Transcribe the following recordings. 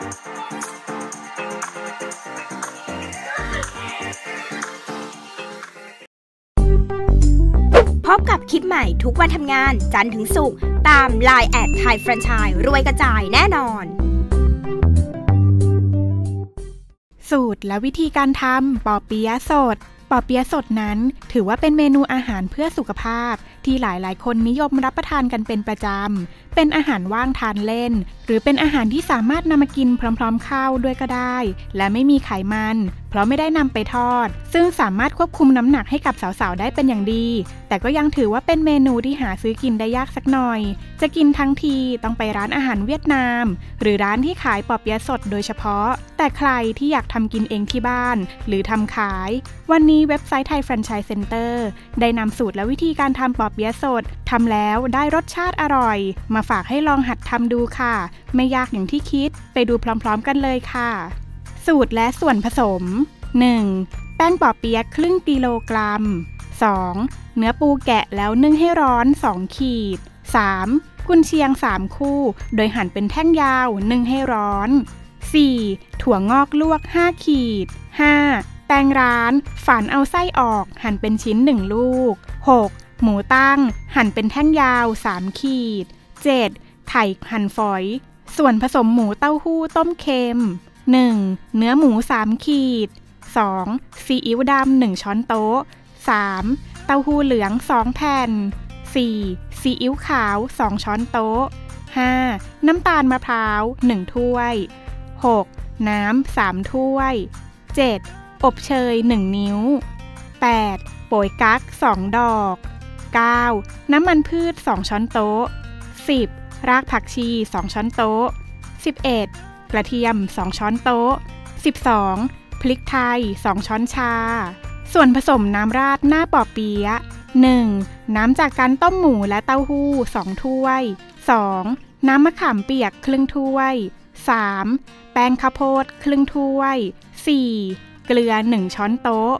พบกับคลิปใหม่ทุกวันทำงาน จันทร์ถึงศุกร์ตาม l ายแอดไทยแฟรนไชส์รวยกระจายแน่นอน สูตรและวิธีการทำปอเปี๊ยะสดปอเปี๊ยะสดนั้น ถือว่าเป็นเมนูอาหารเพื่อสุขภาพที่หลายๆ คนนิยมรับประทานกันเป็นประจำ เป็นอาหารว่างทานเล่น หรือเป็นอาหารที่สามารถนำมากินพร้อมๆข้าวด้วยก็ได้ และไม่มีไขมัน เพราะไม่ได้นำไปทอด ซึ่งสามารถควบคุมน้ำหนักให้กับสาวๆ ได้เป็นอย่างดี แต่ก็ยังถือว่าเป็นเมนูที่หาซื้อกินได้ยากสักหน่อย จะกินทั้งทีต้องไปร้านอาหารเวียดนาม หรือร้านที่ขายปอเปี๊ยะสดโดยเฉพาะ แต่ใครที่อยากทำกินเองที่บ้าน หรือทำขาย วันนี้เว็บไซต์ไทยแฟรนไชส์เซ็นเตอร์ได้นำสูตรและวิธีการทำปอเปี๊ยะสดทำแล้วได้รสชาติอร่อย มาฝากให้ลองหัดทำดูค่ะ ไม่ยากอย่างที่คิด ไปดูพร้อมๆกันเลยค่ะ สูตรและส่วนผสม 1. แป้งปอเปี๊ยะครึ่งกิโลกรัม 2. เนื้อปูแกะแล้วนึ่งให้ร้อน 2 ขีด 3. กุนเชียง 3 คู่ โดยหั่นเป็นแท่งยาวนึ่งให้ร้อน 4. ถั่วงอกลวก 5 ขีด 5. แตงร้านฝานเอาไส้ออกหั่นเป็นชิ้น 1 ลูก 6. หมูตั้ง หั่นเป็นแท่งยาว 3 ขีด 7. ไข่หั่นฝอย ส่วนผสมหมูเต้าหู้ต้มเค็ม 1. เนื้อหมู 3 ขีด 2. ซีอิ๊วดำ1 ช้อนโต๊ะ 3. เต้าหู้เหลือง 2 แผ่น 4. ซีอิ๊วขาว 2 ช้อนโต๊ะ 5. น้ำตาลมะพร้าว 1 ถ้วย 6. น้ำ 3 ถ้วย 7. อบเชย 1 นิ้ว 8. โปยกั๊ก 2 ดอก 9. น้ำมันพืช 2 ช้อนโต๊ะ 10. รากผักชี 2 ช้อนโต๊ะ 11. กระเทียม 2 ช้อนโต๊ะ 12. พริกไทย 2 ช้อนชา ส่วนผสมน้ำราดหน้าปอเปี๊ยะ 1. น้ำจากการต้มหมูและเต้าหู้ 2 ถ้วย 2. น้ำมะขามเปียกครึ่งถ้วย 3. แป้งข้าวโพดครึ่งถ้วย 4. เกลือ 1 ช้อนโต๊ะ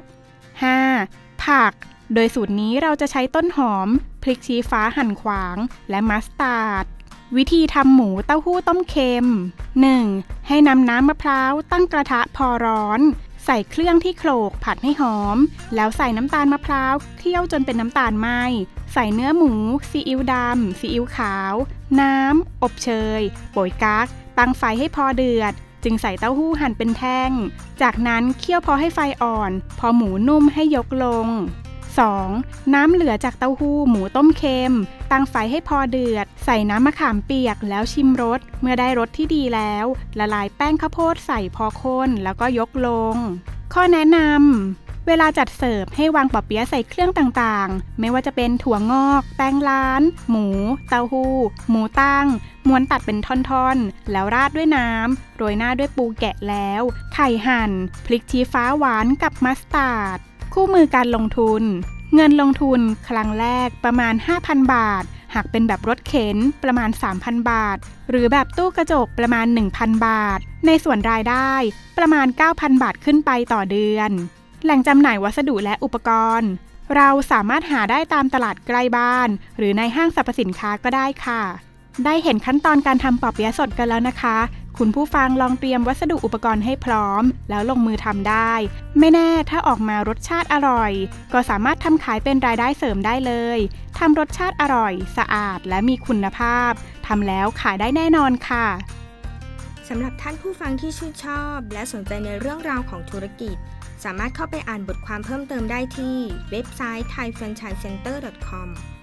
5. ผัก โดยสูตรนี้เราจะใช้ต้นหอม พริกชี้ฟ้าหั่นขวาง และมัสตาร์ด วิธีทำหมูเต้าหู้ต้มเค็ม 1. ให้นำน้ำมะพร้าวตั้งกระทะพอร้อน ใส่เครื่องที่โขลกผัดให้หอม แล้วใส่น้ำตาลมะพร้าวเคี่ยวจนเป็นน้ำตาลไหมใส่เนื้อหมู ซีอิ๊วดำ ซีอิ๊วขาว น้ำ อบเชยโปยกั๊ก ตั้งไฟให้พอเดือด จึงใส่เต้าหู้หั่นเป็นแท่ง จากนั้นเคี่ยวพอให้ไฟอ่อน พอหมูนุ่มให้ยกลง 2. น้ำเหลือจากเต้าหู้หมูต้มเค็ม ตั้งไฟให้พอเดือด ใส่น้ำมะขามเปียกแล้วชิมรส เมื่อได้รสที่ดีแล้ว ละลายแป้งข้าวโพดใส่พอข้นแล้วก็ยกลง ข้อแนะนำเวลาจัดเสิร์ฟให้วางปอเปี๊ยะใส่เครื่องต่างๆ ไม่ว่าจะเป็นถั่วงอกแตงล้าน หมู เต้าหู้ หมูตั้ง ม้วนตัดเป็นท่อนๆ แล้วราดด้วยน้ำ โรยหน้าด้วยปูแกะแล้ว ไข่หั่น พริกชี้ฟ้าหวานกับมัสตาร์ด คู่มือการลงทุน เงินลงทุน ครั้งแรกประมาณ 5,000 บาท หากเป็นแบบรถเข็นประมาณ 3,000 บาท หรือแบบตู้กระจกประมาณ 1,000 บาท ในส่วนรายได้ประมาณ 9,000 บาทขึ้นไปต่อเดือน แหล่งจำหน่ายวัสดุและอุปกรณ์ เราสามารถหาได้ตามตลาดใกล้บ้าน หรือในห้างสรรพสินค้าก็ได้ค่ะ ได้เห็นขั้นตอนการทำปอเปี๊ยะสดกันแล้วนะคะ คุณผู้ฟังลองเตรียมวัสดุอุปกรณ์ให้พร้อม แล้วลงมือทำได้ ไม่แน่ถ้าออกมารสชาติอร่อย ก็สามารถทำขายเป็นรายได้เสริมได้เลยทำรสชาติอร่อย สะอาดและมีคุณภาพทำแล้วขายได้แน่นอนค่ะสำหรับท่านผู้ฟังที่ชื่นชอบ และสนใจในเรื่องราวของธุรกิจ สามารถเข้าไปอ่านบทความเพิ่มเติมได้ที่เว็บไซต์ thaifranchisecenter.com